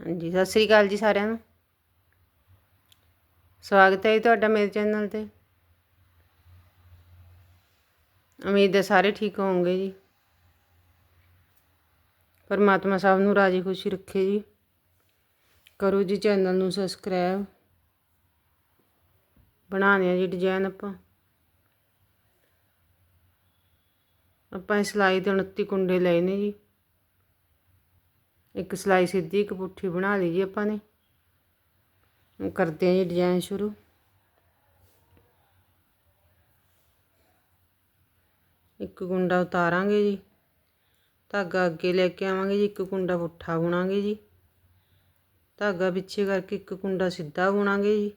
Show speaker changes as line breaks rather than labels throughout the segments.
ਹਾਂਜੀ, ਸਤਿ ਸ੍ਰੀ ਅਕਾਲ ਜੀ ਸਾਰਿਆਂ ਨੂੰ। ਸਵਾਗਤ ਹੈ ਜੀ ਤੁਹਾਡਾ ਮੇਰੇ ਚੈਨਲ ਤੇ। ਉਮੀਦ ਹੈ ਸਾਰੇ ਠੀਕ ਹੋਵੋਗੇ ਜੀ। ਪਰਮਾਤਮਾ ਸਭ ਨੂੰ ਰਾਜੀ ਖੁਸ਼ੀ ਰੱਖੇ ਜੀ। ਕਰੋ ਜੀ ਚੈਨਲ ਨੂੰ ਸਬਸਕ੍ਰਾਈਬ। ਬਣਾਉਂਦੇ ਆ ਜੀ ਡਿਜ਼ਾਈਨ ਆਪਾਂ। ਆਪਾਂ ਸਿਲਾਈ ਦੇ 29 ਕੁੰਡੇ ਲਏ ਨੇ ਜੀ। ਇੱਕ ਸਲਾਈ ਸਿੱਧੀ, ਇੱਕ ਪੁੱਠੀ ਬਣਾ ਲਈ ਜੀ ਆਪਾਂ ਨੇ। ਕਰਦੇ ਹਾਂ ਜੀ ਡਿਜ਼ਾਈਨ ਸ਼ੁਰੂ। ਇੱਕ ਕੁੰਡਾ ਉਤਾਰਾਂਗੇ ਜੀ। ਧਾਗਾ ਅੱਗੇ ਲੈ ਕੇ ਆਵਾਂਗੇ ਜੀ, ਇੱਕ ਕੁੰਡਾ ਪੁੱਠਾ ਬੁਣਾਂਗੇ ਜੀ। ਧਾਗਾ ਪਿੱਛੇ ਕਰਕੇ ਇੱਕ ਕੁੰਡਾ ਸਿੱਧਾ ਬੁਣਾਂਗੇ ਜੀ।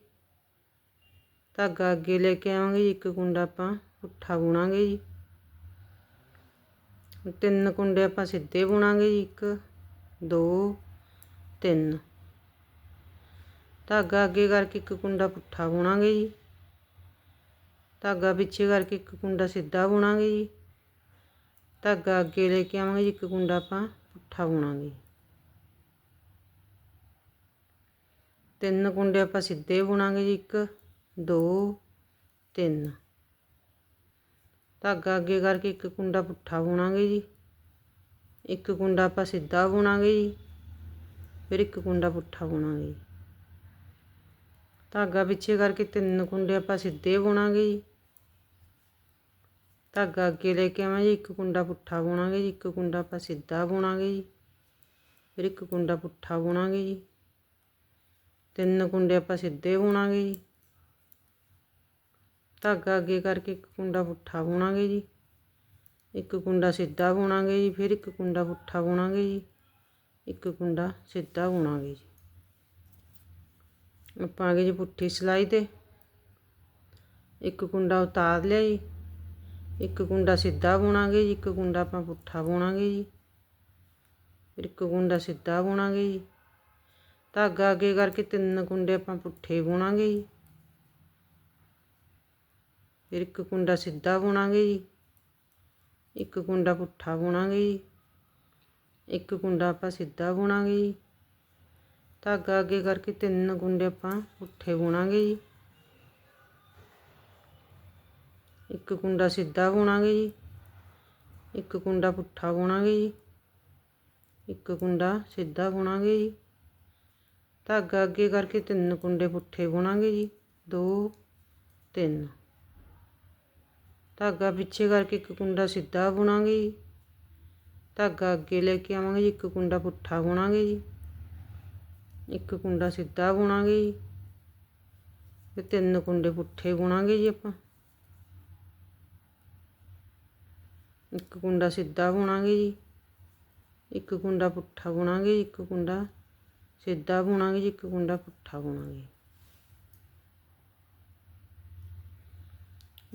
ਧਾਗਾ ਅੱਗੇ ਲੈ ਕੇ ਆਵਾਂਗੇ ਜੀ, ਇੱਕ ਕੁੰਡਾ ਆਪਾਂ ਪੁੱਠਾ ਬੁਣਾਂਗੇ ਜੀ। ਤਿੰਨ ਕੁੰਡੇ ਆਪਾਂ ਸਿੱਧੇ ਬੁਣਾਂਗੇ ਜੀ, ਇੱਕ ਦੋ ਤਿੰਨ ਧਾਗਾ ਅੱਗੇ ਕਰਕੇ ਇੱਕ ਕੁੰਡਾ ਪੁੱਠਾ ਬੁਣਾਂਗੇ ਜੀ ਧਾਗਾ ਪਿੱਛੇ ਕਰਕੇ ਇੱਕ ਕੁੰਡਾ ਸਿੱਧਾ ਬੁਣਾਂਗੇ ਜੀ ਧਾਗਾ ਅੱਗੇ ਲੈ ਕੇ ਆਵਾਂਗੇ ਜੀ ਇੱਕ ਕੁੰਡਾ ਆਪਾਂ ਪੁੱਠਾ ਬੁਣਾਂਗੇ ਤਿੰਨ ਕੁੰਡੇ ਆਪਾਂ ਸਿੱਧੇ ਬੁਣਾਂਗੇ ਜੀ ਇੱਕ ਦੋ ਤਿੰਨ ਧਾਗਾ ਅੱਗੇ ਕਰਕੇ ਇੱਕ ਕੁੰਡਾ ਪੁੱਠਾ ਬੁਣਾਂਗੇ ਜੀ ਇੱਕ ਕੁੰਡਾ ਆਪਾਂ ਸਿੱਧਾ ਬੁਣਾਂਗੇ ਜੀ, ਫਿਰ ਇੱਕ ਕੁੰਡਾ ਪੁੱਠਾ ਬੁਣਾਂਗੇ ਜੀ। ਧਾਗਾ ਪਿੱਛੇ ਕਰਕੇ ਤਿੰਨ ਕੁੰਡੇ ਆਪਾਂ ਸਿੱਧੇ ਬੁਣਾਂਗੇ ਜੀ। ਧਾਗਾ ਅੱਗੇ ਲੈ ਕੇ ਆਵਾਂਗੇ ਇੱਕ ਕੁੰਡਾ ਪੁੱਠਾ ਬੁਣਾਂਗੇ ਜੀ, ਇੱਕ ਕੁੰਡਾ ਆਪਾਂ ਸਿੱਧਾ ਬੁਣਾਂਗੇ ਜੀ। ਫਿਰ ਇੱਕ ਕੁੰਡਾ ਪੁੱਠਾ ਬੁਣਾਂਗੇ ਜੀ। ਤਿੰਨ ਕੁੰਡੇ ਆਪਾਂ ਸਿੱਧੇ ਬੁਣਾਂਗੇ ਜੀ। ਧਾਗਾ ਅੱਗੇ ਕਰਕੇ ਇੱਕ ਕੁੰਡਾ ਪੁੱਠਾ ਬੁਣਾਂਗੇ ਜੀ। ਇੱਕ ਕੁੰਡਾ ਸਿੱਧਾ ਬੁਣਾਂਗੇ ਜੀ, ਫਿਰ ਇੱਕ ਕੁੰਡਾ ਪੁੱਠਾ ਬੁਣਾਂਗੇ ਜੀ, ਇੱਕ ਕੁੰਡਾ ਸਿੱਧਾ ਬੁਣਾਂਗੇ ਜੀ। ਆਪਾਂ ਆ ਗਏ ਜੀ ਪੁੱਠੀ ਸਿਲਾਈ ਤੇ ਇੱਕ ਕੁੰਡਾ ਉਤਾਰ ਲਿਆ ਜੀ, ਇੱਕ ਕੁੰਡਾ ਸਿੱਧਾ ਬੁਣਾਂਗੇ ਜੀ, ਇੱਕ ਕੁੰਡਾ ਆਪਾਂ ਪੁੱਠਾ ਬੁਣਾਂਗੇ ਜੀ, ਫਿਰ ਇੱਕ ਕੁੰਡਾ ਸਿੱਧਾ ਬੁਣਾਂਗੇ ਜੀ। ਧਾਗਾ ਅੱਗੇ ਕਰਕੇ ਤਿੰਨ ਕੁੰਡੇ ਆਪਾਂ ਪੁੱਠੇ ਬੁਣਾਂਗੇ ਜੀ, ਫਿਰ ਇੱਕ ਕੁੰਡਾ ਸਿੱਧਾ ਬੁਣਾਂਗੇ ਜੀ। ਇੱਕ ਕੁੰਡਾ ਪੁੱਠਾ ਬੁਣਾਂਗੇ ਜੀ, ਇੱਕ ਕੁੰਡਾ ਆਪਾਂ ਸਿੱਧਾ ਬੁਣਾਂਗੇ ਜੀ। ਧਾਗਾ ਅੱਗੇ ਕਰਕੇ ਤਿੰਨ ਕੁੰਡੇ ਆਪਾਂ ਪੁੱਠੇ ਬੁਣਾਂਗੇ ਜੀ। ਇੱਕ ਕੁੰਡਾ ਸਿੱਧਾ ਬੁਣਾਂਗੇ ਜੀ, ਇੱਕ ਕੁੰਡਾ ਪੁੱਠਾ ਬੁਣਾਂਗੇ ਜੀ, ਇੱਕ ਕੁੰਡਾ ਸਿੱਧਾ ਬੁਣਾਂਗੇ ਜੀ। ਧਾਗਾ ਅੱਗੇ ਕਰਕੇ ਤਿੰਨ ਕੁੰਡੇ ਪੁੱਠੇ ਬੁਣਾਂਗੇ ਜੀ, ਦੋ, ਤਿੰਨ। ਧਾਗਾ ਪਿੱਛੇ ਕਰਕੇ ਇੱਕ ਕੁੰਡਾ ਸਿੱਧਾ ਬੁਣਾਂਗੇ ਜੀ। ਧਾਗਾ ਅੱਗੇ ਲੈ ਕੇ ਆਵਾਂਗੇ ਜੀ, ਇੱਕ ਕੁੰਡਾ ਪੁੱਠਾ ਬੁਣਾਂਗੇ ਜੀ। ਇੱਕ ਕੁੰਡਾ ਸਿੱਧਾ ਬੁਣਾਂਗੇ ਜੀ। ਤੇ ਤਿੰਨ ਕੁੰਡੇ ਪੁੱਠੇ ਬੁਣਾਂਗੇ ਜੀ ਆਪਾਂ। ਇੱਕ ਕੁੰਡਾ ਸਿੱਧਾ ਬੁਣਾਂਗੇ ਜੀ। ਇੱਕ ਕੁੰਡਾ ਪੁੱਠਾ ਬੁਣਾਂਗੇ ਇੱਕ ਕੁੰਡਾ ਸਿੱਧਾ ਬੁਣਾਂਗੇ ਜੀ, ਇੱਕ ਕੁੰਡਾ ਪੁੱਠਾ ਬੁਣਾਂਗੇ।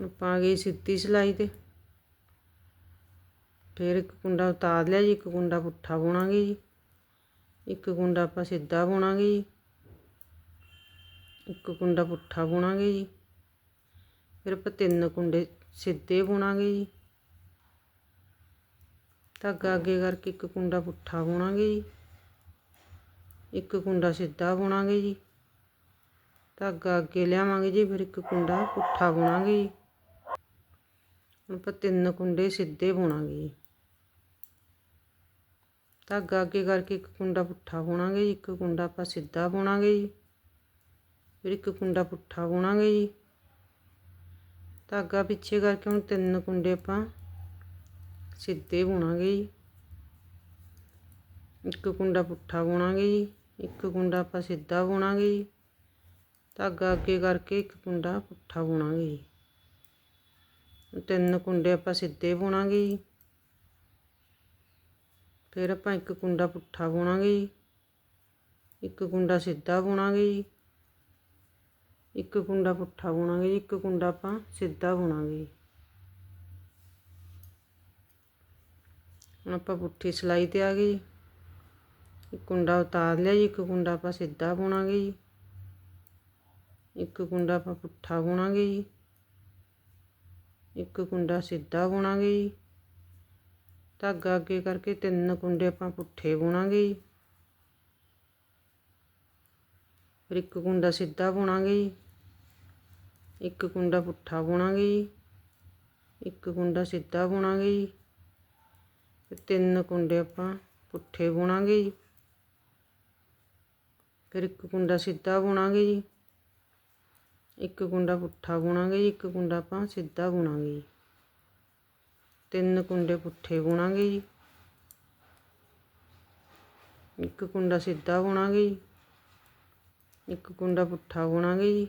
ਆਪਾਂ ਆ ਗਏ ਸਿੱਧੀ ਸਿਲਾਈ ਤੇ। ਫਿਰ ਇੱਕ ਕੁੰਡਾ ਉਤਾਰ ਲਿਆ ਜੀ, ਇੱਕ ਕੁੰਡਾ ਪੁੱਠਾ ਬੁਣਾਂਗੇ ਜੀ। ਇੱਕ ਕੁੰਡਾ ਆਪਾਂ ਸਿੱਧਾ ਬੁਣਾਂਗੇ ਜੀ। ਇੱਕ ਕੁੰਡਾ ਪੁੱਠਾ ਬੁਣਾਂਗੇ ਜੀ। ਫਿਰ ਆਪਾਂ ਤਿੰਨ ਕੁੰਡੇ ਸਿੱਧੇ ਬੁਣਾਂਗੇ ਜੀ। ਧਾਗਾ ਅੱਗੇ ਕਰਕੇ ਇੱਕ ਕੁੰਡਾ ਪੁੱਠਾ ਬੁਣਾਂਗੇ ਜੀ। ਇੱਕ ਕੁੰਡਾ ਸਿੱਧਾ ਬੁਣਾਂਗੇ ਜੀ। ਧਾਗਾ ਅੱਗੇ ਲਿਆਵਾਂਗੇ ਜੀ, ਫਿਰ ਇੱਕ ਕੁੰਡਾ ਪੁੱਠਾ ਬੁਣਾਂਗੇ ਜੀ। ਹੁਣ ਆਪਾਂ ਤਿੰਨ ਕੁੰਡੇ ਸਿੱਧੇ ਬੁਣਾਂਗੇ ਜੀ। ਧਾਗਾ ਅੱਗੇ ਕਰਕੇ ਇੱਕ ਕੁੰਡਾ ਪੁੱਠਾ ਬੁਣਾਂਗੇ ਜੀ, ਇੱਕ ਕੁੰਡਾ ਆਪਾਂ ਸਿੱਧਾ ਬੁਣਾਂਗੇ ਜੀ। ਫਿਰ ਇੱਕ ਕੁੰਡਾ ਪੁੱਠਾ ਬੁਣਾਂਗੇ ਜੀ। ਧਾਗਾ ਪਿੱਛੇ ਕਰਕੇ ਹੁਣ ਤਿੰਨ ਕੁੰਡੇ ਆਪਾਂ ਸਿੱਧੇ ਬੁਣਾਂਗੇ ਜੀ। ਇੱਕ ਕੁੰਡਾ ਪੁੱਠਾ ਬੁਣਾਂਗੇ ਜੀ, ਇੱਕ ਕੁੰਡਾ ਆਪਾਂ ਸਿੱਧਾ ਬੁਣਾਂਗੇ ਜੀ। ਧਾਗਾ ਅੱਗੇ ਕਰਕੇ ਇੱਕ ਕੁੰਡਾ ਪੁੱਠਾ ਬੁਣਾਂਗੇ ਜੀ। ਤਿੰਨ ਕੁੰਡੇ ਆਪਾਂ ਸਿੱਧੇ ਬੁਣਾਂਗੇ ਜੀ। ਫਿਰ ਆਪਾਂ ਇੱਕ ਕੁੰਡਾ ਪੁੱਠਾ ਬੁਣਾਂਗੇ ਜੀ। ਇੱਕ ਕੁੰਡਾ ਸਿੱਧਾ ਬੁਣਾਂਗੇ ਜੀ। ਇੱਕ ਕੁੰਡਾ ਪੁੱਠਾ ਬੁਣਾਂਗੇ ਜੀ। ਇੱਕ ਕੁੰਡਾ ਆਪਾਂ ਸਿੱਧਾ ਬੁਣਾਂਗੇ ਜੀ। ਹੁਣ ਆਪਾਂ ਪੁੱਠੀ ਸਿਲਾਈ ਤੇ ਆ ਗਏ ਜੀ। ਇੱਕ ਕੁੰਡਾ ਉਤਾਰ ਲਿਆ ਜੀ। ਇੱਕ ਕੁੰਡਾ ਆਪਾਂ ਸਿੱਧਾ ਬੁਣਾਂਗੇ ਜੀ। ਇੱਕ ਕੁੰਡਾ ਆਪਾਂ ਪੁੱਠਾ ਬੁਣਾਂਗੇ ਜੀ। ਇੱਕ ਕੁੰਡਾ ਸਿੱਧਾ ਬੁਣਾਂਗੇ ਜੀ। ਧਾਗਾ ਅੱਗੇ ਕਰਕੇ ਤਿੰਨ ਕੁੰਡੇ ਆਪਾਂ ਪੁੱਠੇ ਬੁਣਾਂਗੇ ਜੀ। ਫਿਰ ਇੱਕ ਕੁੰਡਾ ਸਿੱਧਾ ਬੁਣਾਂਗੇ ਜੀ। ਇੱਕ ਕੁੰਡਾ ਪੁੱਠਾ ਬੁਣਾਂਗੇ ਜੀ। ਇੱਕ ਕੁੰਡਾ ਸਿੱਧਾ ਬੁਣਾਂਗੇ ਜੀ। ਫਿਰ ਤਿੰਨ ਕੁੰਡੇ ਆਪਾਂ ਪੁੱਠੇ ਬੁਣਾਂਗੇ ਜੀ। ਫਿਰ ਇੱਕ ਕੁੰਡਾ ਸਿੱਧਾ ਬੁਣਾਂਗੇ ਜੀ। ਇੱਕ ਕੁੰਡਾ ਪੁੱਠਾ ਬੁਣਾਂਗੇ ਜੀ, ਇੱਕ ਕੁੰਡਾ ਆਪਾਂ ਸਿੱਧਾ ਬੁਣਾਂਗੇ ਜੀ। ਤਿੰਨ ਕੁੰਡੇ ਪੁੱਠੇ ਬੁਣਾਂਗੇ ਜੀ। ਇੱਕ ਕੁੰਡਾ ਸਿੱਧਾ ਬੁਣਾਂਗੇ ਜੀ। ਇੱਕ ਕੁੰਡਾ ਪੁੱਠਾ ਬੁਣਾਂਗੇ ਜੀ।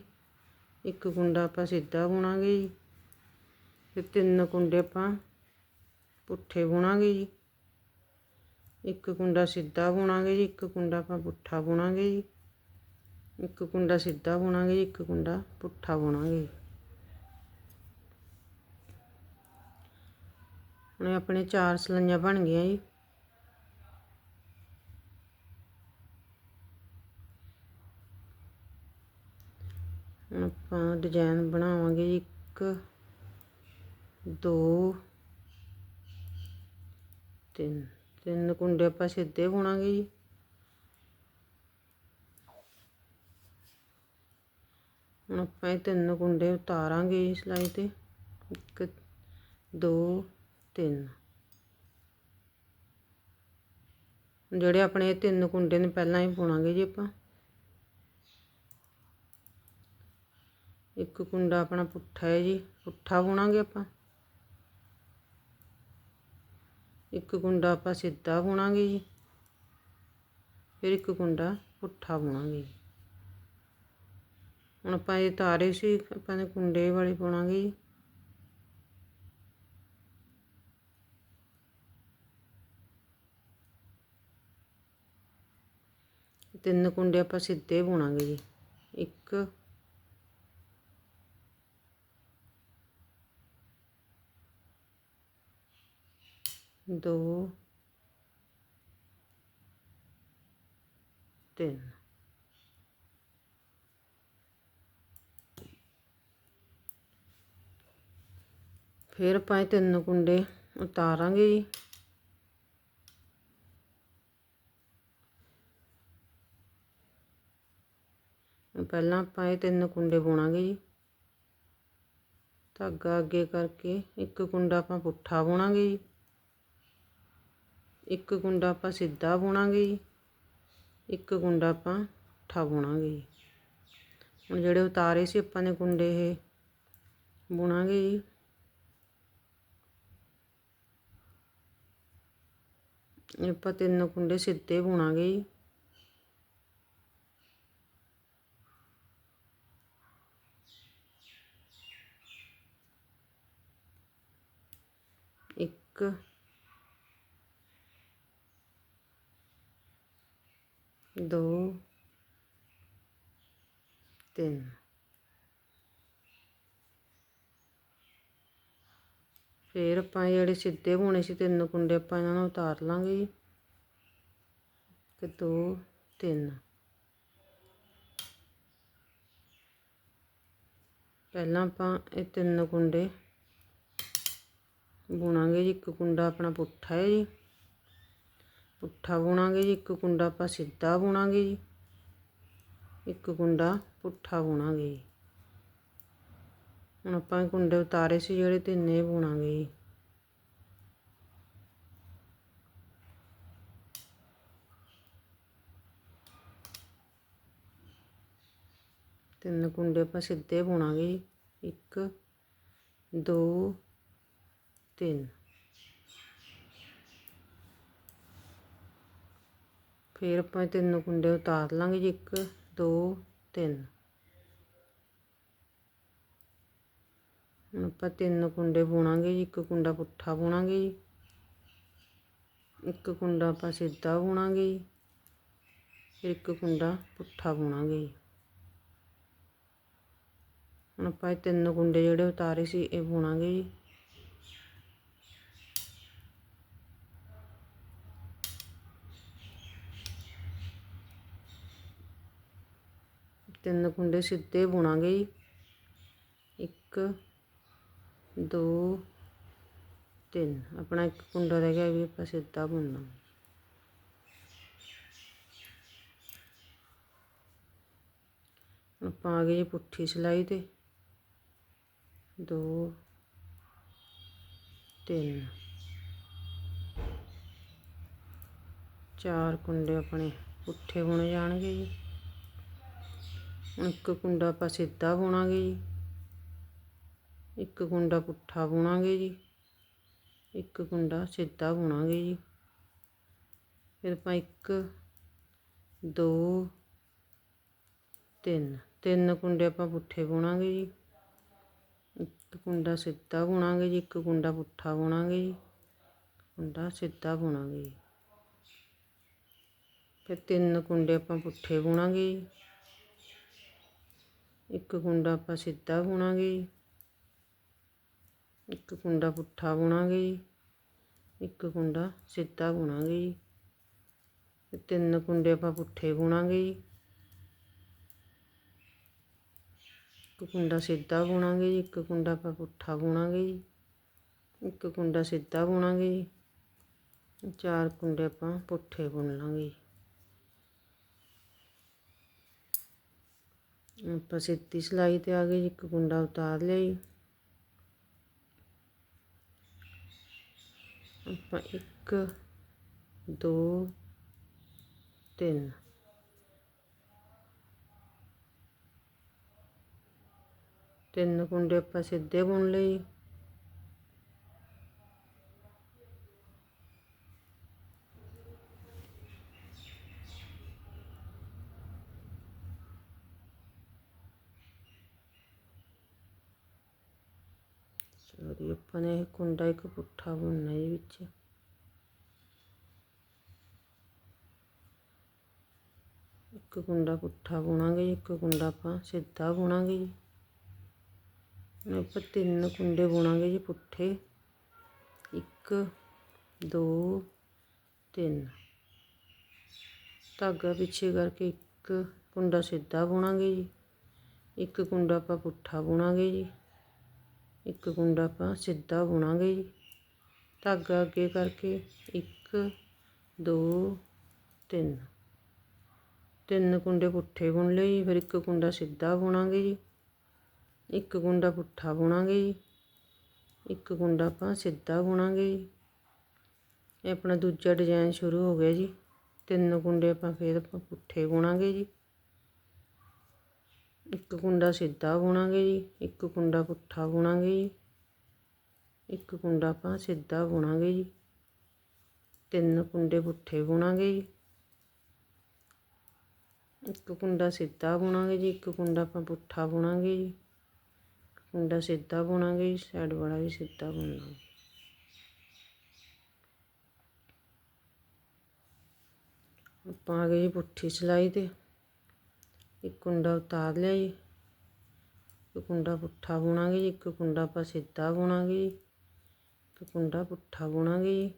ਇੱਕ ਕੁੰਡਾ ਆਪਾਂ ਸਿੱਧਾ ਬੁਣਾਂਗੇ ਜੀ। ਫਿਰ ਤਿੰਨ ਕੁੰਡੇ ਆਪਾਂ ਪੁੱਠੇ ਬੁਣਾਂਗੇ ਜੀ। ਇੱਕ ਕੁੰਡਾ ਸਿੱਧਾ ਬੁਣਾਂਗੇ ਜੀ, ਇੱਕ ਕੁੰਡਾ ਆਪਾਂ ਪੁੱਠਾ ਬੁਣਾਂਗੇ ਜੀ। ਇੱਕ ਕੁੰਡਾ ਸਿੱਧਾ ਬੁਣਾਂਗੇ ਜੀ ਇੱਕ ਕੁੰਡਾ ਪੁੱਠਾ ਬੁਣਾਂਗੇ। ਹੁਣ ਆਪਣੇ ਚਾਰ ਸਲਾਈਆਂ ਬਣ ਗਈਆਂ ਜੀ। ਹੁਣ ਆਪਾਂ ਡਿਜ਼ਾਈਨ ਬਣਾਵਾਂਗੇ ਜੀ, ਇੱਕ, ਦੋ, ਤਿੰਨ। ਤਿੰਨ ਕੁੰਡੇ ਆਪਾਂ ਸਿੱਧੇ ਬੁਣਾਂਗੇ ਜੀ। ਹੁਣ ਆਪਾਂ ਇਹ ਤਿੰਨ ਕੁੰਡੇ ਉਤਾਰਾਂਗੇ ਜੀ ਸਿਲਾਈ ਤੇ। ਇੱਕ, ਦੋ, ਤਿੰਨ। ਜਿਹੜੇ ਆਪਣੇ ਇਹ ਤਿੰਨ ਕੁੰਡੇ ਨੇ ਪਹਿਲਾਂ ਹੀ ਬੁਣਾਂਗੇ ਜੀ ਆਪਾਂ। ਇੱਕ ਕੁੰਡਾ ਆਪਣਾ ਪੁੱਠਾ ਹੈ ਜੀ, ਪੁੱਠਾ ਬੁਣਾਂਗੇ ਆਪਾਂ। ਇੱਕ ਕੁੰਡਾ ਆਪਾਂ ਸਿੱਧਾ ਬੁਣਾਂਗੇ ਜੀ। ਫਿਰ ਇੱਕ ਕੁੰਡਾ ਪੁੱਠਾ ਬੁਣਾਂਗੇ ਜੀ। ਹੁਣ ਆਪਾਂ ਇਹ ਤਾਰੇ ਸੀ, ਆਪਾਂ ਨੇ ਕੁੰਡੇ ਵਾਲੀ ਬੁਣਾਂਗੇ ਜੀ। ਤਿੰਨ ਕੁੰਡੇ ਆਪਾਂ ਸਿੱਧੇ ਬੁਣਾਂਗੇ ਜੀ। ਇੱਕ, ਦੋ, ਤਿੰਨ। ਫਿਰ ਆਪਾਂ ਇਹ ਤਿੰਨ ਕੁੰਡੇ ਉਤਾਰਾਂਗੇ ਜੀ। ਪਹਿਲਾਂ ਆਪਾਂ ਇਹ ਤਿੰਨ ਕੁੰਡੇ ਬੁਣਾਂਗੇ ਜੀ। ਧਾਗਾ ਅੱਗੇ ਕਰਕੇ ਇੱਕ ਕੁੰਡਾ ਆਪਾਂ ਪੁੱਠਾ ਬੁਣਾਂਗੇ ਜੀ। ਇੱਕ ਕੁੰਡਾ ਆਪਾਂ ਸਿੱਧਾ ਬੁਣਾਂਗੇ ਜੀ। ਇੱਕ ਕੁੰਡਾ ਆਪਾਂ ਪੁੱਠਾ ਬੁਣਾਂਗੇ ਜੀ। ਹੁਣ ਜਿਹੜੇ ਉਤਾਰੇ ਸੀ ਆਪਾਂ ਨੇ ਕੁੰਡੇ ਇਹ ਬੁਣਾਂਗੇ ਜੀ। ਆਪਾਂ ਤਿੰਨ ਕੁੰਡੇ ਸਿੱਧੇ ਬੁਣਾਂਗੇ ਜੀ ਇੱਕ ਦੋ ਤਿੰਨ ਫਿਰ ਆਪਾਂ ਜਿਹੜੇ ਸਿੱਧੇ ਬੁਣੇ ਸੀ, ਤਿੰਨ ਕੁੰਡੇ ਆਪਾਂ ਇਹਨਾਂ ਨੂੰ ਉਤਾਰ ਲਾਂਗੇ ਜੀ। ਇੱਕ, ਦੋ, ਤਿੰਨ। ਪਹਿਲਾਂ ਆਪਾਂ ਇਹ ਤਿੰਨ ਕੁੰਡੇ ਬੁਣਾਂਗੇ ਜੀ। ਇੱਕ ਕੁੰਡਾ ਆਪਣਾ ਪੁੱਠਾ ਹੈ ਜੀ। ਪੁੱਠਾ ਬੁਣਾਂਗੇ ਜੀ। ਇੱਕ ਕੁੰਡਾ ਆਪਾਂ ਸਿੱਧਾ ਬੁਣਾਂਗੇ ਜੀ। ਇੱਕ ਕੁੰਡਾ ਪੁੱਠਾ ਬੁਣਾਂਗੇ ਜੀ। ਹੁਣ ਆਪਾਂ ਕੁੰਡੇ ਉਤਾਰੇ ਸੀ, ਜਿਹੜੇ ਤਿੰਨੇ ਬੁਣਾਂਗੇ ਜੀ। ਤਿੰਨ ਕੁੰਡੇ ਆਪਾਂ ਸਿੱਧੇ ਬੁਣਾਂਗੇ ਜੀ। ਇੱਕ, ਦੋ, ਤਿੰਨ। ਫਿਰ ਆਪਾਂ ਤਿੰਨ ਕੁੰਡੇ ਉਤਾਰ ਲਾਂਗੇ ਜੀ। ਇੱਕ, ਦੋ, ਤਿੰਨ। ਹੁਣ ਆਪਾਂ ਤਿੰਨ ਕੁੰਡੇ ਬੁਣਾਂਗੇ ਜੀ। ਇੱਕ ਕੁੰਡਾ ਪੁੱਠਾ ਬੁਣਾਂਗੇ ਜੀ। ਇੱਕ ਕੁੰਡਾ ਆਪਾਂ ਸਿੱਧਾ ਬੁਣਾਂਗੇ ਜੀ। ਫਿਰ ਇੱਕ ਕੁੰਡਾ ਪੁੱਠਾ ਬੁਣਾਂਗੇ ਜੀ। ਹੁਣ ਆਪਾਂ ਇਹ ਤਿੰਨ ਕੁੰਡੇ ਜਿਹੜੇ ਉਤਾਰੇ ਸੀ, ਇਹ ਬੁਣਾਂਗੇ ਜੀ। ਤਿੰਨ ਕੁੰਡੇ ਸਿੱਧੇ ਬੁਣਾਂਗੇ ਜੀ। ਇੱਕ, ਦੋ, ਤਿੰਨ। ਆਪਣਾ ਇੱਕ ਕੁੰਡਾ ਰਹਿ ਗਿਆ ਵੀ ਆਪਾਂ ਸਿੱਧਾ ਬੁਣਨਾ। ਆਪਾਂ ਆ ਗਏ ਜੀ ਪੁੱਠੀ ਸਿਲਾਈ ਤੇ। ਦੋ ਤਿੰਨ ਚਾਰ ਕੁੰਡੇ ਆਪਣੇ ਪੁੱਠੇ ਬੁਣੇ ਜਾਣਗੇ ਜੀ ਹੁਣ ਇੱਕ ਕੁੰਡਾ ਆਪਾਂ ਸਿੱਧਾ ਬੁਣਾਂਗੇ ਜੀ ਇੱਕ ਕੁੰਡਾ ਪੁੱਠਾ ਬੁਣਾਂਗੇ ਜੀ ਇੱਕ ਕੁੰਡਾ ਸਿੱਧਾ ਬੁਣਾਂਗੇ ਜੀ ਫਿਰ ਆਪਾਂ ਇੱਕ ਦੋ ਤਿੰਨ ਤਿੰਨ ਕੁੰਡੇ ਆਪਾਂ ਪੁੱਠੇ ਬੁਣਾਂਗੇ ਜੀ ਇੱਕ ਕੁੰਡਾ ਸਿੱਧਾ ਬੁਣਾਂਗੇ ਜੀ, ਇੱਕ ਕੁੰਡਾ ਪੁੱਠਾ ਬੁਣਾਂਗੇ ਜੀ। ਕੁੰਡਾ ਸਿੱਧਾ ਬੁਣਾਂਗੇ ਜੀ। ਫਿਰ ਤਿੰਨ ਕੁੰਡੇ ਆਪਾਂ ਪੁੱਠੇ ਬੁਣਾਂਗੇ ਜੀ। ਇੱਕ ਕੁੰਡਾ ਆਪਾਂ ਸਿੱਧਾ ਬੁਣਾਂਗੇ ਜੀ। ਇੱਕ ਕੁੰਡਾ ਪੁੱਠਾ ਬੁਣਾਂਗੇ ਜੀ। ਇੱਕ ਕੁੰਡਾ ਸਿੱਧਾ ਬੁਣਾਂਗੇ ਜੀ। ਤਿੰਨ ਕੁੰਡੇ ਆਪਾਂ ਪੁੱਠੇ ਬੁਣਾਂਗੇ ਜੀ। ਇੱਕ ਕੁੰਡਾ ਸਿੱਧਾ ਬੁਣਾਂਗੇ ਜੀ, ਇੱਕ ਕੁੰਡਾ ਆਪਾਂ ਪੁੱਠਾ ਬੁਣਾਂਗੇ ਜੀ, ਇੱਕ ਕੁੰਡਾ ਸਿੱਧਾ ਬੁਣਾਂਗੇ ਜੀ, ਚਾਰ ਕੁੰਡੇ ਆਪਾਂ ਪੁੱਠੇ ਬੁਣ ਲਾਂਗੇ ਜੀ। ਆਪਾਂ ਸਿੱਧੀ ਸਿਲਾਈ ਤੇ ਆ ਗਏ ਜੀ, ਇੱਕ ਕੁੰਡਾ ਉਤਾਰ ਲਿਆ ਜੀ। ਆਪਾਂ ਇੱਕ, ਦੋ, ਤਿੰਨ। ਤਿੰਨ ਕੁੰਡੇ ਆਪਾਂ ਸਿੱਧੇ ਬੁਣ ਲਏ। ਜੀ, ਆਪਾਂ ਨੇ ਕੁੰਡਾ ਇੱਕ ਪੁੱਠਾ ਬੁਣਨਾ ਜੀ ਵਿੱਚ। ਇੱਕ ਕੁੰਡਾ ਪੁੱਠਾ ਬੁਣਾਂਗੇ ਜੀ, ਇੱਕ ਕੁੰਡਾ ਆਪਾਂ ਸਿੱਧਾ ਬੁਣਾਂਗੇ ਜੀ। ਆਪਾਂ ਤਿੰਨ ਕੁੰਡੇ ਬੁਣਾਂਗੇ ਜੀ ਪੁੱਠੇ। ਇੱਕ, ਦੋ, ਤਿੰਨ। ਧਾਗਾ ਪਿੱਛੇ ਕਰਕੇ ਇੱਕ ਕੁੰਡਾ ਸਿੱਧਾ ਬੁਣਾਂਗੇ ਜੀ। ਇੱਕ ਕੁੰਡਾ ਆਪਾਂ ਪੁੱਠਾ ਬੁਣਾਂਗੇ ਜੀ। ਇੱਕ ਕੁੰਡਾ ਆਪਾਂ ਸਿੱਧਾ ਬੁਣਾਂਗੇ ਜੀ। ਧਾਗਾ ਅੱਗੇ ਕਰਕੇ ਇੱਕ, ਦੋ, ਤਿੰਨ। ਤਿੰਨ ਕੁੰਡੇ ਪੁੱਠੇ ਬੁਣ ਲਏ ਜੀ, ਫਿਰ ਇੱਕ ਕੁੰਡਾ ਸਿੱਧਾ ਬੁਣਾਂਗੇ ਜੀ। ਇੱਕ ਕੁੰਡਾ ਪੁੱਠਾ ਬੁਣਾਂਗੇ ਜੀ, ਇੱਕ ਕੁੰਡਾ ਆਪਾਂ ਸਿੱਧਾ ਬੁਣਾਂਗੇ ਜੀ। ਇਹ ਆਪਣਾ ਦੂਜਾ ਡਿਜ਼ਾਈਨ ਸ਼ੁਰੂ ਹੋ ਗਿਆ ਜੀ। ਤਿੰਨ ਕੁੰਡੇ ਆਪਾਂ ਫੇਰ ਆਪਾਂ ਪੁੱਠੇ ਬੁਣਾਂਗੇ ਜੀ। ਇੱਕ ਕੁੰਡਾ ਸਿੱਧਾ ਬੁਣਾਂਗੇ ਜੀ, ਇੱਕ ਕੁੰਡਾ ਪੁੱਠਾ ਬੁਣਾਂਗੇ ਜੀ। ਇੱਕ ਕੁੰਡਾ ਆਪਾਂ ਸਿੱਧਾ ਬੁਣਾਂਗੇ ਜੀ। ਤਿੰਨ ਕੁੰਡੇ ਪੁੱਠੇ ਬੁਣਾਂਗੇ ਜੀ। ਇੱਕ ਕੁੰਡਾ ਸਿੱਧਾ ਬੁਣਾਂਗੇ ਜੀ, ਇੱਕ ਕੁੰਡਾ ਆਪਾਂ ਪੁੱਠਾ ਬੁਣਾਂਗੇ ਜੀ। ਕੁੰਡਾ ਸਿੱਧਾ ਬੁਣਾਂਗੇ ਜੀ ਸਾਈਡ ਵਾਲਾ ਵੀ ਸਿੱਧਾ ਬੁਣਾਂਗੇ ਆਪਾਂ ਆ ਗਏ ਜੀ ਪੁੱਠੀ ਸਿਲਾਈ ਤੇ। ਇੱਕ ਕੁੰਡਾ ਉਤਾਰ ਲਿਆ ਜੀ। ਇੱਕ ਕੁੰਡਾ ਪੁੱਠਾ ਬੁਣਾਂਗੇ ਜੀ ਇੱਕ ਕੁੰਡਾ ਆਪਾਂ ਸਿੱਧਾ ਬੁਣਾਂਗੇ ਜੀ ਇੱਕ ਕੁੰਡਾ ਪੁੱਠਾ ਬੁਣਾਂਗੇ ਜੀ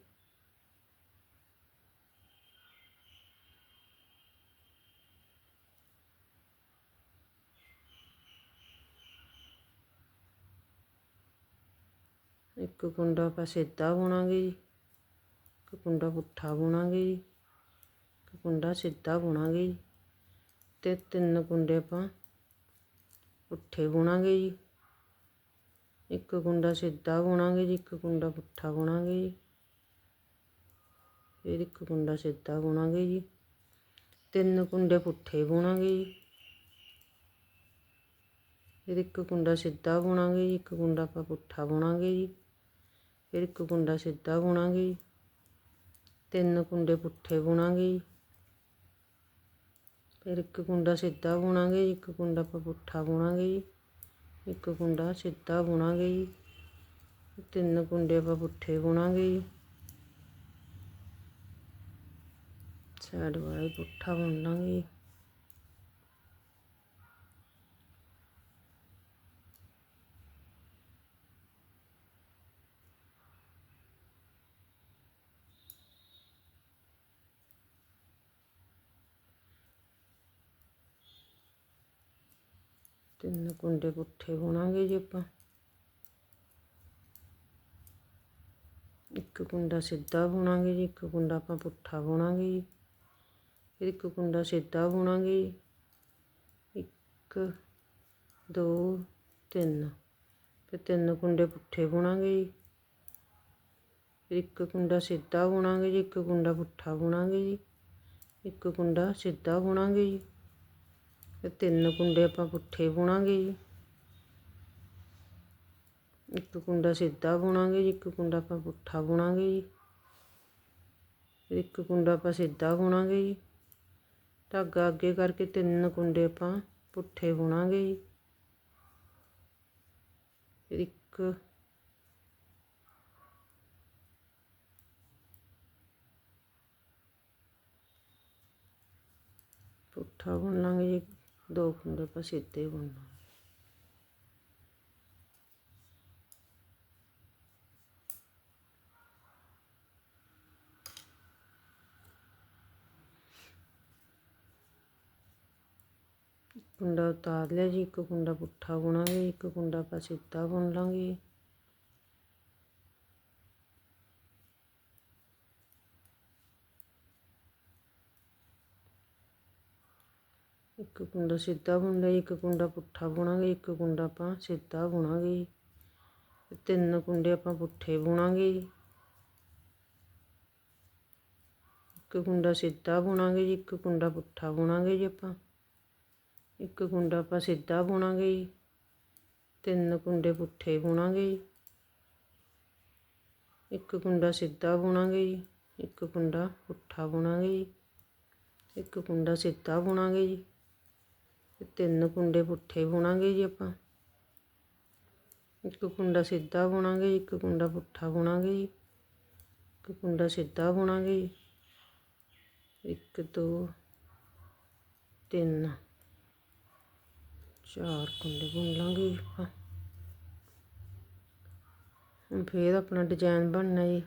ਇੱਕ ਕੁੰਡਾ ਆਪਾਂ ਸਿੱਧਾ ਬੁਣਾਂਗੇ ਜੀ, ਇੱਕ ਕੁੰਡਾ ਪੁੱਠਾ ਬੁਣਾਂਗੇ ਜੀ, ਇੱਕ ਕੁੰਡਾ ਸਿੱਧਾ ਬੁਣਾਂਗੇ ਜੀ ਤੇ ਤਿੰਨ ਕੁੰਡੇ ਆਪਾਂ ਪੁੱਠੇ ਬੁਣਾਂਗੇ ਜੀ। ਇੱਕ ਕੁੰਡਾ ਸਿੱਧਾ ਬੁਣਾਂਗੇ ਜੀ, ਇੱਕ ਕੁੰਡਾ ਪੁੱਠਾ ਬੁਣਾਂਗੇ ਜੀ। ਫਿਰ ਇੱਕ ਕੁੰਡਾ ਸਿੱਧਾ ਬੁਣਾਂਗੇ ਜੀ। ਤਿੰਨ ਕੁੰਡੇ ਪੁੱਠੇ ਬੁਣਾਂਗੇ ਜੀ। ਫਿਰ ਇੱਕ ਕੁੰਡਾ ਸਿੱਧਾ ਬੁਣਾਂਗੇ ਜੀ, ਇੱਕ ਕੁੰਡਾ ਆਪਾਂ ਪੁੱਠਾ ਬੁਣਾਂਗੇ ਜੀ। ਫਿਰ ਇੱਕ ਕੁੰਡਾ ਸਿੱਧਾ ਬੁਣਾਂਗੇ, ਤਿੰਨ ਕੁੰਡੇ ਪੁੱਠੇ ਬੁਣਾਂਗੇ, ਫਿਰ ਇੱਕ ਕੁੰਡਾ ਸਿੱਧਾ ਬੁਣਾਂਗੇ, ਇੱਕ ਕੁੰਡਾ ਆਪਾਂ ਪੁੱਠਾ ਬੁਣਾਂਗੇ ਜੀ ਇੱਕ ਕੁੰਡਾ ਸਿੱਧਾ ਬੁਣਾਂਗੇ ਜੀ ਤਿੰਨ ਕੁੰਡੇ ਆਪਾਂ ਪੁੱਠੇ ਬੁਣਾਂਗੇ। ਜੀ ਸਾਈਡ ਵਾਲਾ ਪੁੱਠਾ ਬੁਣ ਲਾਂਗੇ। ਤਿੰਨ ਕੁੰਡੇ ਪੁੱਠੇ ਬੁਣਾਂਗੇ ਜੀ ਆਪਾਂ। ਇੱਕ ਕੁੰਡਾ ਸਿੱਧਾ ਬੁਣਾਂਗੇ ਜੀ, ਇੱਕ ਕੁੰਡਾ ਆਪਾਂ ਪੁੱਠਾ ਬੁਣਾਂਗੇ ਜੀ। ਫਿਰ ਇੱਕ ਕੁੰਡਾ ਸਿੱਧਾ ਬੁਣਾਂਗੇ ਜੀ। ਇੱਕ ਇੱਕ ਦੋ, ਤਿੰਨ। ਫਿਰ ਤਿੰਨ ਕੁੰਡੇ ਪੁੱਠੇ ਬੁਣਾਂਗੇ ਜੀ। ਫਿਰ ਇੱਕ ਕੁੰਡਾ ਸਿੱਧਾ ਬੁਣਾਂਗੇ ਜੀ, ਇੱਕ ਕੁੰਡਾ ਪੁੱਠਾ ਬੁਣਾਂਗੇ ਜੀ। ਇੱਕ ਕੁੰਡਾ ਸਿੱਧਾ ਬੁਣਾਂਗੇ ਜੀ। ਤਿੰਨ ਕੁੰਡੇ ਆਪਾਂ ਪੁੱਠੇ ਬੁਣਾਂਗੇ ਜੀ। ਇੱਕ ਕੁੰਡਾ ਸਿੱਧਾ ਬੁਣਾਂਗੇ ਜੀ, ਇੱਕ ਕੁੰਡਾ ਆਪਾਂ ਪੁੱਠਾ ਬੁਣਾਂਗੇ ਜੀ। ਫਿਰ ਇੱਕ ਕੁੰਡਾ ਆਪਾਂ ਸਿੱਧਾ ਬੁਣਾਂਗੇ ਜੀ। ਧਾਗਾ ਅੱਗੇ ਕਰਕੇ ਤਿੰਨ ਕੁੰਡੇ ਆਪਾਂ ਪੁੱਠੇ ਬੁਣਾਂਗੇ ਜੀ। ਫਿਰ ਇੱਕ ਪੁੱਠਾ ਬੁਣ ਲਾਂਗੇ ਜੀ ਦੋ ਕੁੰਡੇ ਆਪਾਂ ਸਿੱਧੇ ਬੁਣ ਲਾਂਗੇ ਕੁੰਡਾ ਉਤਾਰ ਲਿਆ ਜੀ, ਇੱਕ ਕੁੰਡਾ ਪੁੱਠਾ ਬੁਣਾਂਗੇ, ਇੱਕ ਕੁੰਡਾ ਆਪਾਂ ਸਿੱਧਾ ਬੁਣ ਲਾਂਗੇ। ਇੱਕ ਕੁੰਡਾ ਸਿੱਧਾ ਬੁਣ ਲਿਆ ਇੱਕ ਕੁੰਡਾ ਪੁੱਠਾ ਬੁਣਾਂਗੇ, ਇੱਕ ਕੁੰਡਾ ਆਪਾਂ ਸਿੱਧਾ ਬੁਣਾਂਗੇ। ਤਿੰਨ ਕੁੰਡੇ ਆਪਾਂ ਪੁੱਠੇ ਬੁਣਾਂਗੇ। ਇੱਕ ਕੁੰਡਾ ਸਿੱਧਾ ਬੁਣਾਂਗੇ ਜੀ, ਇੱਕ ਕੁੰਡਾ ਪੁੱਠਾ ਬੁਣਾਂਗੇ ਜੀ ਆਪਾਂ। ਇੱਕ ਕੁੰਡਾ ਆਪਾਂ ਸਿੱਧਾ ਬੁਣਾਂਗੇ ਜੀ, ਤਿੰਨ ਕੁੰਡੇ ਪੁੱਠੇ ਬੁਣਾਂਗੇ ਜੀ। ਇੱਕ ਕੁੰਡਾ ਸਿੱਧਾ ਬੁਣਾਂਗੇ ਜੀ, ਇੱਕ ਕੁੰਡਾ ਪੁੱਠਾ ਬੁਣਾਂਗੇ ਜੀ। ਇੱਕ ਕੁੰਡਾ ਸਿੱਧਾ ਬੁਣਾਂਗੇ ਜੀ। ਤੇ ਤਿੰਨ ਕੁੰਡੇ ਪੁੱਠੇ ਬੁਣਾਂਗੇ ਜੀ ਆਪਾਂ। ਇੱਕ ਕੁੰਡਾ ਸਿੱਧਾ ਬੁਣਾਂਗੇ ਜੀ, ਇੱਕ ਕੁੰਡਾ ਪੁੱਠਾ ਬੁਣਾਂਗੇ ਜੀ, ਇੱਕ ਕੁੰਡਾ ਸਿੱਧਾ ਬੁਣਾਂਗੇ ਜੀ। ਇੱਕ, ਦੋ, ਤਿੰਨ, ਚਾਰ ਕੁੰਡੇ ਬੁਣ ਲਾਂਗੇ ਜੀ ਆਪਾਂ। ਹੁਣ ਫੇਰ ਆਪਣਾ ਡਿਜ਼ਾਈਨ ਬਣਨਾ ਜੀ।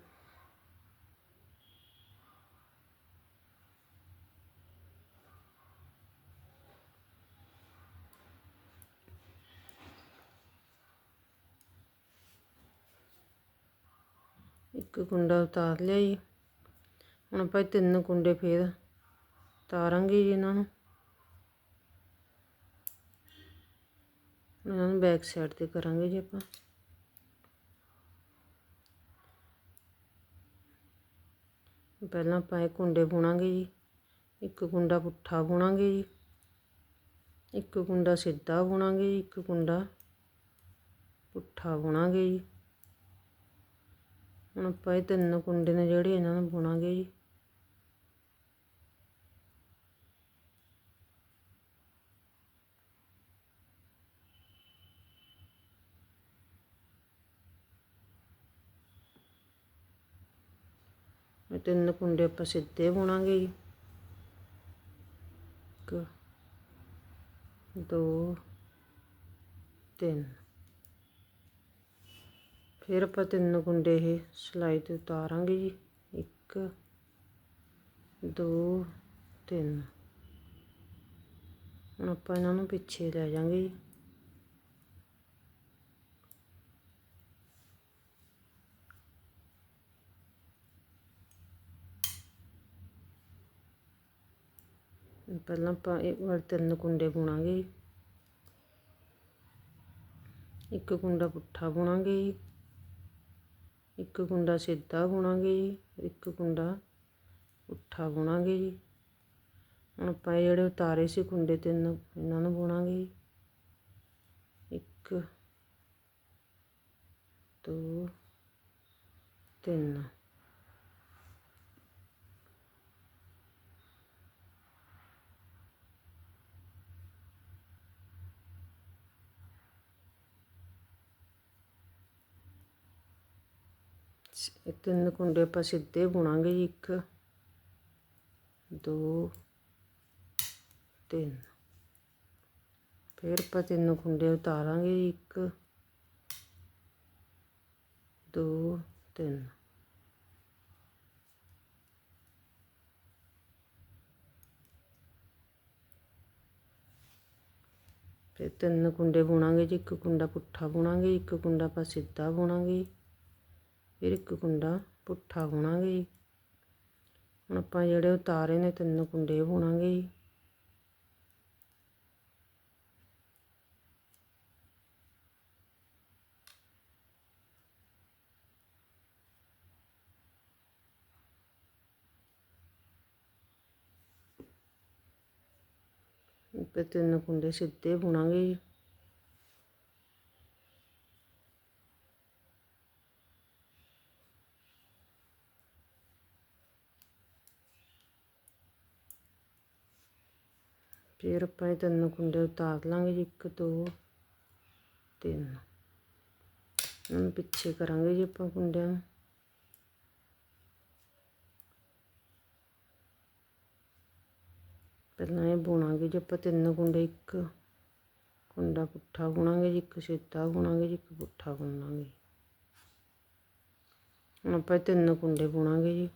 ਇੱਕ ਕੁੰਡਾ ਉਤਾਰ ਲਿਆ ਜੀ। ਹੁਣ ਆਪਾਂ ਤਿੰਨ ਕੁੰਡੇ ਫੇਰ ਉਤਾਰਾਂਗੇ ਜੀ ਇਹਨਾਂ ਨੂੰ। ਇਹਨਾਂ ਨੂੰ ਬੈਕ ਸਾਈਡ ਤੇ ਕਰਾਂਗੇ ਜੀ ਆਪਾਂ। ਪਹਿਲਾਂ ਆਪਾਂ ਇਹ ਕੁੰਡੇ ਬੁਣਾਂਗੇ ਜੀ। ਇੱਕ ਕੁੰਡਾ ਪੁੱਠਾ ਬੁਣਾਂਗੇ ਜੀ। ਇੱਕ ਕੁੰਡਾ ਸਿੱਧਾ ਬੁਣਾਂਗੇ ਜੀ। ਇੱਕ ਕੁੰਡਾ ਪੁੱਠਾ ਬੁਣਾਂਗੇ ਜੀ। ਹੁਣ ਆਪਾਂ ਇਹ ਤਿੰਨ ਕੁੰਡੇ ਨੇ ਜਿਹੜੇ ਇਹਨਾਂ ਨੂੰ ਬੁਣਾਂਗੇ ਜੀ। ਇਹ ਤਿੰਨ ਕੁੰਡੇ ਆਪਾਂ ਸਿੱਧੇ ਬੁਣਾਂਗੇ ਜੀ। ਇੱਕ, ਦੋ, ਤਿੰਨ। ਫਿਰ ਆਪਾਂ ਤਿੰਨ ਕੁੰਡੇ ਇਹ ਸਿਲਾਈ ਤੇ ਉਤਾਰਾਂਗੇ ਜੀ। ਇੱਕ, ਦੋ, ਤਿੰਨ। ਹੁਣ ਆਪਾਂ ਇਹਨਾਂ ਨੂੰ ਪਿੱਛੇ ਲੈ ਜਾਾਂਗੇ ਜੀ। ਪਹਿਲਾਂ ਆਪਾਂ ਇੱਕ ਵਾਰ ਤਿੰਨ ਕੁੰਡੇ ਬੁਣਾਂਗੇ ਇੱਕ ਕੁੰਡਾ ਪੁੱਠਾ ਬੁਣਾਂਗੇ ਇੱਕ ਕੁੰਡਾ ਸਿੱਧਾ ਬੁਣਾਂਗੇ ਜੀ, ਇੱਕ ਕੁੰਡਾ ਪੁੱਠਾ ਬੁਣਾਂਗੇ ਜੀ। ਹੁਣ ਆਪਾਂ ਜਿਹੜੇ ਉਤਾਰੇ ਸੀ ਕੁੰਡੇ ਤਿੰਨ, ਇਹਨਾਂ ਨੂੰ ਬੁਣਾਂਗੇ ਜੀ। ਇੱਕ, ਦੋ, ਤਿੰਨ ਇਹ ਤਿੰਨ ਕੁੰਡੇ ਆਪਾਂ ਸਿੱਧੇ ਬੁਣਾਂਗੇ ਜੀ ਇੱਕ, ਦੋ, ਤਿੰਨ। ਫਿਰ ਆਪਾਂ ਤਿੰਨ ਕੁੰਡੇ ਉਤਾਰਾਂਗੇ ਜੀ ਇੱਕ, ਦੋ, ਤਿੰਨ। ਫਿਰ ਤਿੰਨ ਕੁੰਡੇ ਬੁਣਾਂਗੇ ਜੀ, ਇੱਕ ਕੁੰਡਾ ਪੁੱਠਾ ਬੁਣਾਂਗੇ, ਇੱਕ ਕੁੰਡਾ ਆਪਾਂ ਸਿੱਧਾ ਬੁਣਾਂਗੇ। ਫਿਰ ਇੱਕ ਕੁੰਡਾ ਪੁੱਠਾ ਬੁਣਾਂਗੇ ਜੀ। ਹੁਣ ਆਪਾਂ ਜਿਹੜੇ ਉਤਾਰੇ ਨੇ, ਤਿੰਨ ਕੁੰਡੇ ਬੁਣਾਂਗੇ ਜੀ। ਤੇ ਤਿੰਨ ਕੁੰਡੇ ਸਿੱਧੇ ਬੁਣਾਂਗੇ ਜੀ। ਆਪਾਂ ਇਹ ਤਿੰਨ ਕੁੰਡੇ ਉਤਾਰ ਲਾਂਗੇ ਜੀ, ਇੱਕ, ਦੋ, ਤਿੰਨ। ਪਿੱਛੇ ਕਰਾਂਗੇ ਜੀ ਆਪਾਂ ਕੁੰਡਿਆਂ ਨੂੰ। ਪਹਿਲਾਂ ਇਹ ਬੁਣਾਂਗੇ ਜੀ ਆਪਾਂ ਤਿੰਨ ਕੁੰਡੇ, ਇੱਕ ਕੁੰਡਾ ਪੁੱਠਾ ਬੁਣਾਂਗੇ ਜੀ, ਇੱਕ ਸਿੱਧਾ ਬੁਣਾਂਗੇ ਜੀ, ਇੱਕ ਪੁੱਠਾ ਬੁਣਾਂਗੇ। ਹੁਣ ਆਪਾਂ ਤਿੰਨ ਕੁੰਡੇ ਬੁਣਾਂਗੇ ਜੀ।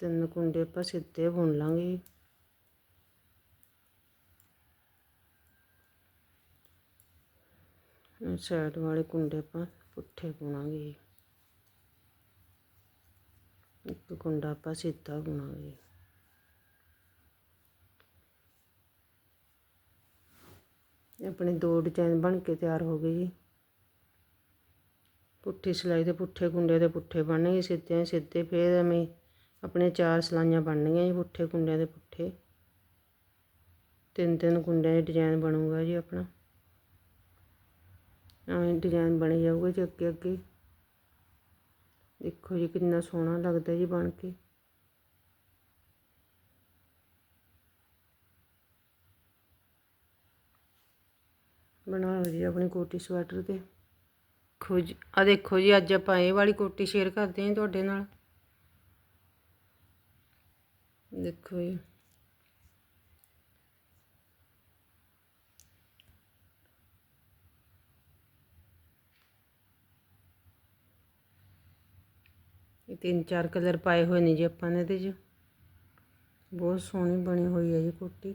ਤਿੰਨ ਕੁੰਡੇ ਆਪਾਂ ਸਿੱਧੇ ਬੁਣ ਲਾਂਗੇ। ਸਾਈਡ ਵਾਲੇ ਕੁੰਡੇ ਆਪਾਂ ਪੁੱਠੇ ਬੁਣਾਂਗੇ। ਇੱਕ ਕੁੰਡਾ ਆਪਾਂ ਸਿੱਧਾ ਬੁਣਾਂਗੇ। ਆਪਣੇ ਦੋ ਡਿਜ਼ਾਈਨ ਬਣ ਕੇ ਤਿਆਰ ਹੋ ਗਏ ਜੀ ਪੁੱਠੀ ਸਿਲਾਈ ਦੇ ਪੁੱਠੇ ਕੁੰਡੇ ਦੇ ਪੁੱਠੇ ਬਣਨਗੇ ਸਿੱਧੇ ਸਿੱਧੇ, ਫੇਰ ਐਵੇਂ ਆਪਣੇ ਚਾਰ ਸਲਾਈਆਂ ਬਣਨੀਆਂ ਜੀ, ਪੁੱਠੇ ਕੁੰਡਿਆਂ ਦੇ ਪੁੱਠੇ। ਤਿੰਨ ਤਿੰਨ ਕੁੰਡਿਆਂ ਦੇ ਡਿਜ਼ਾਈਨ ਬਣੂਗਾ ਜੀ ਆਪਣਾ। ਐਵੇਂ ਡਿਜ਼ਾਈਨ ਬਣੇ ਜਾਊਗਾ ਜੀ ਅੱਗੇ ਅੱਗੇ। ਦੇਖੋ ਜੀ ਕਿੰਨਾ ਸੋਹਣਾ ਲੱਗਦਾ ਜੀ ਬਣ ਕੇ। ਬਣਾਓ ਜੀ ਆਪਣੀ ਕੋਟੀ ਸਵੈਟਰ ਤੇ। ਦੇਖੋ ਜੀ ਆ ਦੇਖੋ ਜੀ, ਅੱਜ ਆਪਾਂ ਇਹ ਵਾਲੀ ਕੋਟੀ ਸ਼ੇਅਰ ਕਰਦੇ ਹਾਂ ਤੁਹਾਡੇ ਨਾਲ। ਦੇਖੋ ਜੀ ਇਹ ਤਿੰਨ ਚਾਰ ਕਲਰ ਪਾਏ ਹੋਏ ਨੇ ਜੀ ਆਪਾਂ ਨੇ ਇਹਦੇ 'ਚ। ਬਹੁਤ ਸੋਹਣੀ ਬਣੀ ਹੋਈ ਹੈ ਜੀ ਕੋਟੀ।